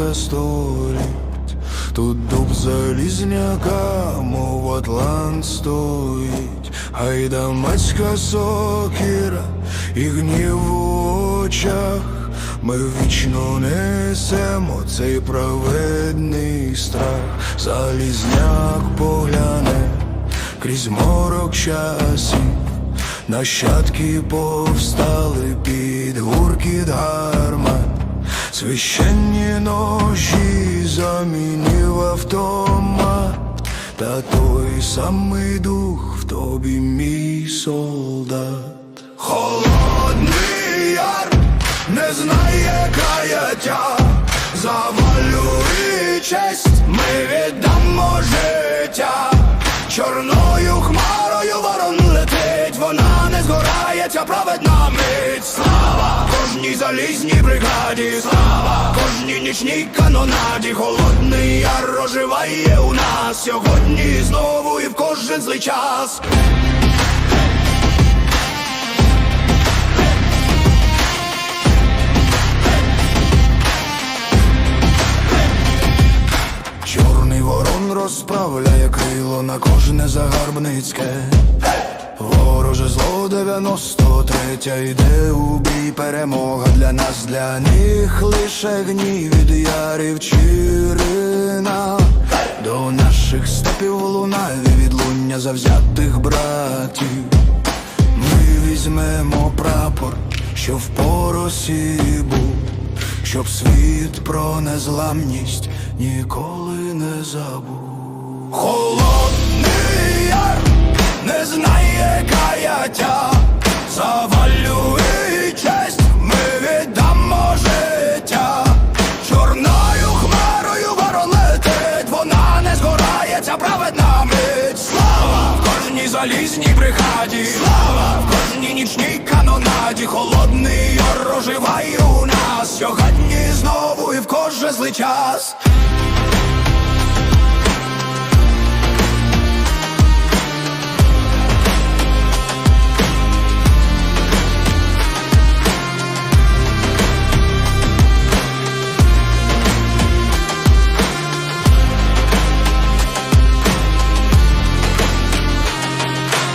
кілька століть, тут дуб залізняка, мов атлант стоїть, гайдамацька сокіра і гнів в очах. Ми вічно несемо цей праведний страх, залізняк погляне крізь морок часів, нащадки повстали під священні ножі замінив автомат, та той самий дух в тобі, мій солдат. Холодний яр не знає каяття, завалює честь, ми віддамо життя. Чорною хмарою ворон летить, вона не згорає, ця праведна мить. Слава кожній залізній бригаді, слава кожній нічній канонаді, холодний яр оживає у нас сьогодні знову і в кожен злий час. Чорний ворон розправляє крило на кожне загарбницьке. Вороже зло 93 йде у бій перемога для нас, для них лише гнів від ярів чирина. До наших степів лунає відлуння завзятих братів. Ми візьмемо прапор, що в поросі був, щоб світ про незламність ніколи не забув. Каяття, завалює честь, ми віддамо життя. Чорною хмарою ворон вона не згорає, ця праведна мить. Слава в кожній залізній бригаді, слава в кожній нічній канонаді, холодний оживає у нас сьогодні знову і в кожен злий час.